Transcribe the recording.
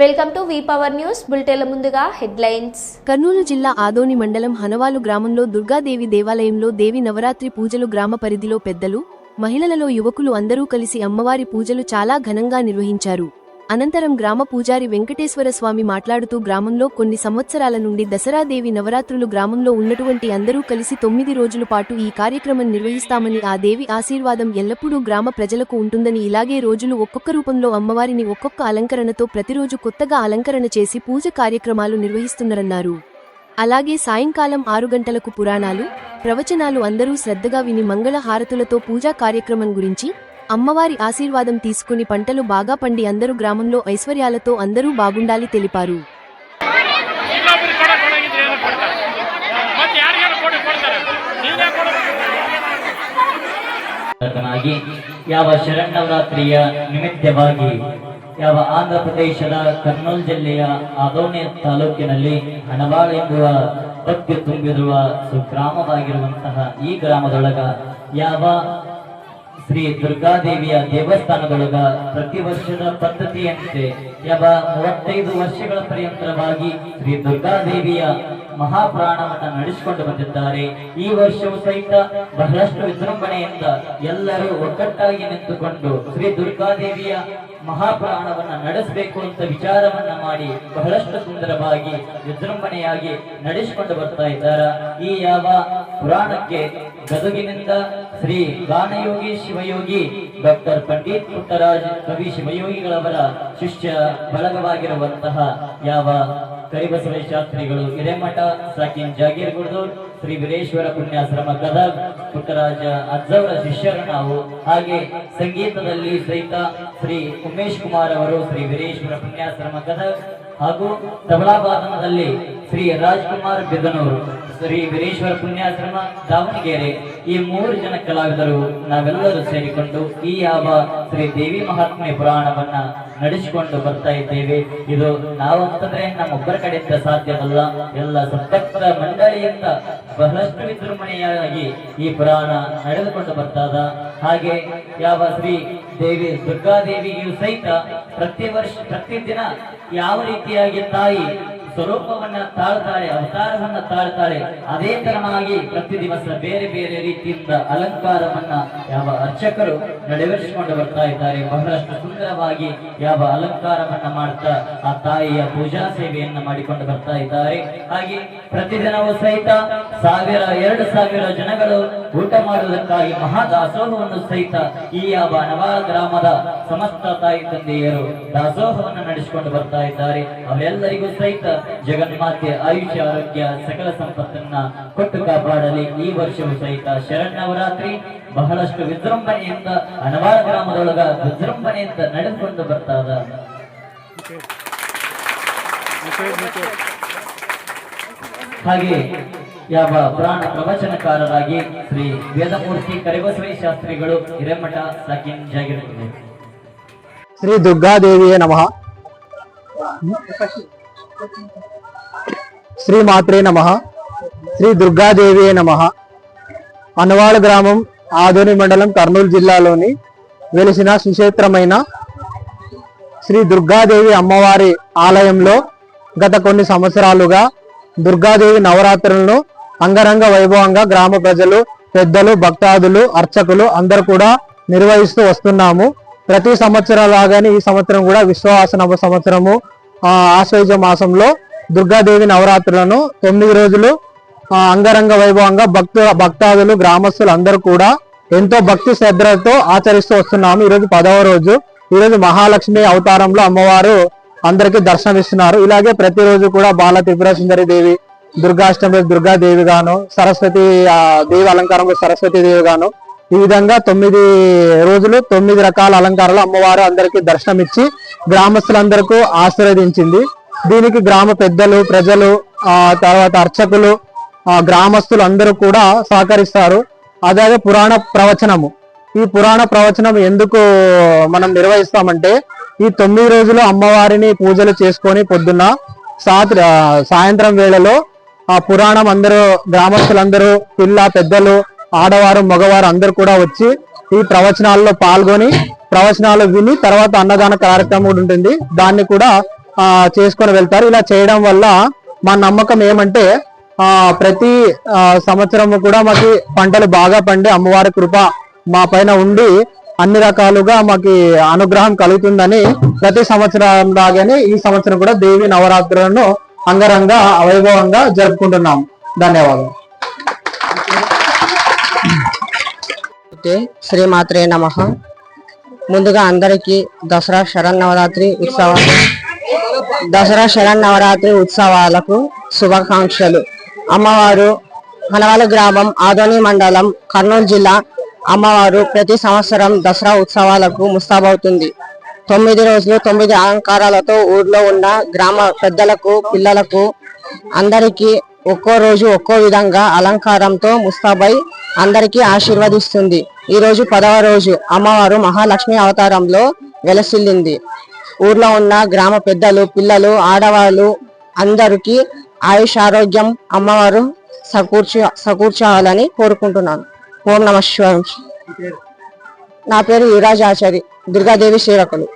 Welcome to V power news. బులెటిన్ల ముందుగా headlines. Kurnool జిల్లా ఆదోని మండలం హనవాలు గ్రామంలో దుర్గాదేవి దేవాలయంలో దేవి నవరాత్రి పూజలు గ్రామ పరిధిలో పెద్దలు మహిళలలో యువకులు అందరూ కలిసి అమ్మవారి పూజలు చాలా ఘనంగా నిర్వహించారు. అనంతరం గ్రామ పూజారి వెంకటేశ్వర స్వామి మాట్లాడుతూ గ్రామంలో కొన్ని సంవత్సరాల నుండి దసరా దేవి నవరాత్రులు గ్రామంలో ఉన్నటువంటి అందరూ కలిసి తొమ్మిది రోజుల పాటు ఈ కార్యక్రమం నిర్వహిస్తామని ఆ దేవి ఆశీర్వాదం ఎల్లప్పుడూ గ్రామ ప్రజలకు ఉంటుందని ఇలాగే రోజులు ఒక్కొక్క రూపంలో అమ్మవారిని ఒక్కొక్క అలంకరణతో ప్రతిరోజు కొత్తగా అలంకరణ చేసి పూజ కార్యక్రమాలు నిర్వహిస్తున్నారన్నారు. అలాగే సాయంకాలం ఆరు గంటలకు పురాణాలు ప్రవచనాలు అందరూ శ్రద్ధగా విని మంగళ హారతులతో పూజా కార్యక్రమం గురించి అమ్మవారి ఆశీర్వాదం తీసుకుని పంటలు బాగా పండి అందరూ గ్రామంలో ఐశ్వర్యాలతో అందరూ బాగుండాలి తెలిపారు ಇನ್ನೊಬ್ರು ಕೊಡ ಕೊಡಗಿದ್ರೆ ಏನೋ ಕೊಡ್ತಾರೆ ಮತ್ತೆ ಯಾರಿಗಾರು ಕೊಡಿ ಕೊಡ್ತಾರೆ ನೀವೇ ಕೊಡಬೇಕು ಾಗಿ ಯಾವ ಶರನ್ನವರಾತ್ರಿಯ ನಿಮಿತ್ತವಾಗಿ ಯಾವ ಆಂಧ್ರ ಪ್ರದೇಶದ ಕರ್ನೂಲ್ ಜಿಲ್ಲೆಯ ಆದೋಣಿ ತಾಲೂಕಿನಲ್ಲಿ ಹಣಬಾಳ ಎಂಬುವ ಭಕ್ತಿ ತುಂಬಿರುವ ಸುಗ್ರಾಮವಾಗಿರುವಂತಹ ಈ ಗ್ರಾಮದೊಳಗ ಯಾವ ಶ್ರೀ ದುರ್ಗಾದೇವಿಯ ದೇವಸ್ಥಾನದೊಳಗ ಪ್ರತಿ ವರ್ಷದ ಪದ್ಧತಿಯಂತೆ ಯಾವ ಮೂವತ್ತೈದು ವರ್ಷಗಳ ಪರ್ಯಂತರವಾಗಿ ಶ್ರೀ ದುರ್ಗಾದೇವಿಯ ಮಹಾಪ್ರಾಣವನ್ನ ನಡೆಸಿಕೊಂಡು ಬಂದಿದ್ದಾರೆ. ಈ ವರ್ಷವೂ ಸಹಿತ ಬಹಳಷ್ಟು ವಿಜೃಂಭಣೆಯಿಂದ ಎಲ್ಲರೂ ಒಗ್ಗಟ್ಟಾಗಿ ನಿಂತುಕೊಂಡು ಶ್ರೀ ದುರ್ಗಾದೇವಿಯ ಮಹಾಪ್ರಾಣವನ್ನ ನಡೆಸಬೇಕು ಅಂತ ವಿಚಾರವನ್ನ ಮಾಡಿ ಬಹಳಷ್ಟು ಸುಂದರವಾಗಿ ವಿಜೃಂಭಣೆಯಾಗಿ ನಡೆಸಿಕೊಂಡು ಬರ್ತಾ ಇದ್ದಾರೆ. ಈ ಯಾವ ಪುರಾಣಕ್ಕೆ ಗದುಗಿನಿಂದ ಶ್ರೀ ಗಾನಯೋಗಿ ಶಿವಯೋಗಿ ಡಾಕ್ಟರ್ ಪಂಡಿತ್ ಪುಟ್ಟರಾಜ್ ಕವಿ ಶಿವಯೋಗಿಗಳವರ ಶಿಷ್ಯ ಬಳಗವಾಗಿರುವಂತಹ ಯಾವ ಕರಿಬಸವೇಶ ಶಾಸ್ತ್ರಿಗಳು ಹಿರೇಮಠ, ಸಾಕಿನ್ ಜಾಗೀರ್ ಗುಡ್ದೂರ್ ಶ್ರೀ ವೀರೇಶ್ವರ ಪುಣ್ಯಾಶ್ರಮ ಗದಗ್, ಪುಟ್ಟರಾಜ ಅಜ್ಜವರ ಶಿಷ್ಯರು ನಾವು. ಹಾಗೆ ಸಂಗೀತದಲ್ಲಿ ಸಹಿತ ಶ್ರೀ ಉಮೇಶ್ ಕುಮಾರ್ ಅವರು ಶ್ರೀ ವೀರೇಶ್ವರ ಪುಣ್ಯಾಶ್ರಮ ಗದಗ್ ಹಾಗೂ ತಬಲಾವಾದನದಲ್ಲಿ ಶ್ರೀ ರಾಜ್ಕುಮಾರ್ ಬಿದನೂರು ಶ್ರೀ ವೀರೇಶ್ವರ ಪುಣ್ಯಾಶ್ರಮ, ದಾವಣಗೆರೆ. ಈ ಮೂರು ಜನ ಕಲಾವಿದರು ನಾವೆಲ್ಲರೂ ಸೇರಿಕೊಂಡು ಈ ಯಾವ ಶ್ರೀ ದೇವಿ ಮಹಾತ್ಮೆ ಪುರಾಣವನ್ನ ನಡೆಸಿಕೊಂಡು ಬರ್ತಾ ಇದ್ದೇವೆ. ಇದು ನಾವಂತಂದ್ರೆ ನಮ್ಮೊಬ್ಬರ ಕಡೆಯಿಂದ ಸಾಧ್ಯವಲ್ಲ. ಎಲ್ಲ ಸಂಪರ್ಕ ಮಂಡಳಿಯಿಂದ ಬಹಳಷ್ಟು ವಿಜೃಂಭಣೆಯಾಗಿ ಈ ಪುರಾಣ ನಡೆದುಕೊಂಡು ಬರ್ತಾದ. ಹಾಗೆ ಯಾವ ಶ್ರೀ ದೇವಿ ದುರ್ಗಾದೇವಿಯು ಸಹಿತ ಪ್ರತಿ ವರ್ಷ ಪ್ರತಿದಿನ ಯಾವ ರೀತಿಯಾಗಿ ತಾಯಿ ಸ್ವರೂಪವನ್ನ ತಾಳ್ತಾಳೆ ಅವತಾರವನ್ನ ತಾಳ್ತಾಳೆ ಅದೇ ತರನಾಗಿ ಪ್ರತಿ ದಿವಸ ಬೇರೆ ಬೇರೆ ರೀತಿಯಿಂದ ಅಲಂಕಾರವನ್ನ ಯಾವ ಅರ್ಚಕರು ನೆರವೇರಿಸಿಕೊಂಡು ಬರ್ತಾ ಇದ್ದಾರೆ. ಬಹಳಷ್ಟು ಸುಂದರವಾಗಿ ಯಾವ ಅಲಂಕಾರವನ್ನ ಮಾಡ್ತಾ ಆ ತಾಯಿಯ ಪೂಜಾ ಸೇವೆಯನ್ನ ಮಾಡಿಕೊಂಡು ಬರ್ತಾ ಇದ್ದಾರೆ. ಹಾಗೆ ಪ್ರತಿದಿನವೂ ಸಹಿತ ಸಾವಿರ, ಎರಡು ಸಾವಿರ ಜನಗಳು ಊಟ ಮಾಡುವುದಕ್ಕಾಗಿ ಮಹಾದಾಸೋಹವನ್ನು ಸಹಿತ ಈ ಯಾವ ನವಾರ ಗ್ರಾಮದ ಸಮಸ್ತ ತಾಯಿ, ತಂದೆಯರು ದಾಸೋಹವನ್ನು ನಡೆಸಿಕೊಂಡು ಬರ್ತಾ ಇದ್ದಾರೆ. ಅವರೆಲ್ಲರಿಗೂ ಸಹಿತ ಜಗನ್ಮಾತೆ ಆಯುಷ್ಯ ಆರೋಗ್ಯ ಸಕಲ ಸಂಪತ್ತನ್ನ ಕೊಟ್ಟು ಕಾಪಾಡಲಿ. ಈ ವರ್ಷವೂ ಸಹಿತ ಶರಣ್ಣವರಾತ್ರಿ ಬಹಳಷ್ಟು ವಿಜೃಂಭಣೆಯಿಂದ ಹನವಾರ ಗ್ರಾಮದೊಳಗ ವಿಜೃಂಭಣೆಯಿಂದ ನಡೆದುಕೊಂಡು ಬರ್ತಾದ ಹಾಗೆ ಯಾವ ಪುರಾಣ ಪ್ರವಚನಕಾರರಾಗಿ ಶ್ರೀ ವೇದಮೂರ್ತಿ ಕರಿಬಸವಿ ಶಾಸ್ತ್ರಿಗಳು ಹಿರೇಮಠ ಸಾಕಿಂಜಾಗಿರುತ್ತದೆ ಶ್ರೀ ದುರ್ಗಾದೇವಿಯೇ ನಮಃ. శ్రీ మాత్రే నమ. శ్రీ దుర్గాదేవియే నమ. అనవాడ గ్రామం ఆదోని మండలం కర్నూలు జిల్లాలోని వెలిసిన సుక్షేత్రమైన శ్రీ దుర్గాదేవి అమ్మవారి ఆలయంలో గత కొన్ని సంవత్సరాలుగా దుర్గాదేవి నవరాత్రులను అంగరంగ వైభవంగా గ్రామ ప్రజలు పెద్దలు భక్తాదులు అర్చకులు అందరూ కూడా నిర్వహిస్తూ వస్తున్నాము. ప్రతి సంవత్సరం లాగానే ఈ సంవత్సరం కూడా విశ్వాసనవ సంవత్సరము ఆశ్వయుజ మాసంలో దుర్గాదేవి నవరాత్రులను తొమ్మిది రోజులు అంగరంగ వైభవంగా భక్తు భక్తాదులు గ్రామస్తులు అందరూ కూడా ఎంతో భక్తి శ్రద్ధలతో ఆచరిస్తూ వస్తున్నాము. ఈరోజు పదవ రోజు. ఈరోజు మహాలక్ష్మి అవతారంలో అమ్మవారు అందరికీ దర్శనమిస్తున్నారు. ఇలాగే ప్రతిరోజు కూడా బాల త్రిపుర సుందరి దేవి దుర్గాష్టమి దుర్గాదేవి గాను సరస్వతి దేవి అలంకారంలో సరస్వతి దేవి గాను ఈ విధంగా తొమ్మిది రోజులు తొమ్మిది రకాల అలంకారాలు అమ్మవారు అందరికీ దర్శనమిచ్చి గ్రామస్తులందరికీ ఆశీర్వదించింది. దీనికి గ్రామ పెద్దలు ప్రజలు ఆ తర్వాత అర్చకులు ఆ గ్రామస్తులు అందరూ కూడా సహకరిస్తారు. అదే పురాణ ప్రవచనము. ఈ పురాణ ప్రవచనం ఎందుకు మనం నిర్వహిస్తామంటే ఈ తొమ్మిది రోజులు అమ్మవారిని పూజలు చేసుకొని పొద్దున్న సాత్ర సాయంత్రం వేళలో ఆ పురాణం అందరూ గ్రామస్తులందరూ పిల్ల పెద్దలు ఆడవారు మగవారు అందరు కూడా వచ్చి ఈ ప్రవచనాల్లో పాల్గొని ప్రవచనాలు విని తర్వాత అన్నదాన కార్యక్రమం కూడా ఉంటుంది. దాన్ని కూడా ఆ, చేసుకొని వెళ్తారు. ఇలా చేయడం వల్ల మా నమ్మకం ఏమంటే ఆ ప్రతి సంవత్సరం కూడా మాకు పంటలు బాగా పండి అమ్మవారి కృప మా పైన ఉండి అన్ని రకాలుగా మాకు అనుగ్రహం కలుగుతుందని ప్రతి సంవత్సరం లాగానే ఈ సంవత్సరం కూడా దేవి నవరాత్రులను అంగరంగ అవైభవంగా జరుపుకుంటున్నాం ధన్యవాదాలు. అయితే శ్రీమాత్రే నమ. ముందుగా అందరికీ దసరా శరన్నవరాత్రి ఉత్సవాలు. దసరా శరన్నవరాత్రి ఉత్సవాలకు శుభాకాంక్షలు. అమ్మవారు హనవాల గ్రామం ఆదోని మండలం కర్నూలు జిల్లా అమ్మవారు ప్రతి సంవత్సరం దసరా ఉత్సవాలకు ముస్తాబవుతుంది. తొమ్మిది రోజులు తొమ్మిది అలంకారాలతో ఊర్లో ఉన్న గ్రామ పెద్దలకు పిల్లలకు అందరికీ ఒక్కో రోజు ఒక్కో విధంగా అలంకారంతో ముస్తాబై అందరికీ ఆశీర్వదిస్తుంది. ఈ రోజు పదవ రోజు అమ్మవారు మహాలక్ష్మి అవతారంలో వెలసిల్లింది. ఊర్లో ఉన్న గ్రామ పెద్దలు పిల్లలు ఆడవాళ్ళు అందరికీ ఆయుష్ ఆరోగ్యం అమ్మవారు సకూర్చ సకూర్చాలని కోరుకుంటున్నాను. ఓం నమ శివాయ. నా పేరు యువరాజ్ ఆచారి దుర్గాదేవి సేవకులు.